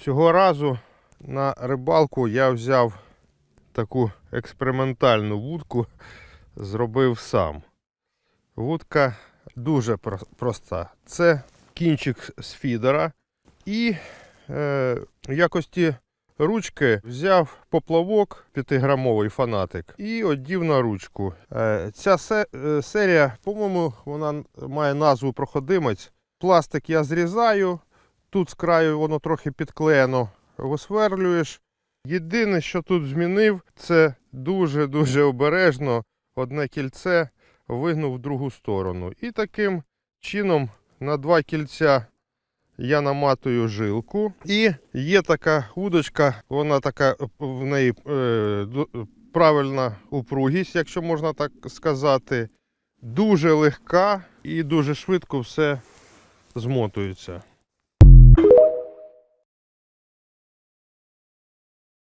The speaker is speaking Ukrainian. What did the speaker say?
Цього разу на рибалку я взяв таку експериментальну вудку, зробив сам. Вудка дуже проста. Це кінчик з фідера. І е, якості ручки взяв поплавок 5-грамовий фанатик і одів на ручку. Е, ця се- е, серія, по-моєму, вона має назву проходимець. Пластик я зрізаю, тут з краю воно трохи підклеєно, висверлюєш. Єдине, що тут змінив, це дуже-дуже обережно одне кільце вигнув в другу сторону. І таким чином на два кільця я наматую жилку. І є така удочка, вона така в неї е, правильна упругість, якщо можна так сказати. Дуже легка і дуже швидко все змотується.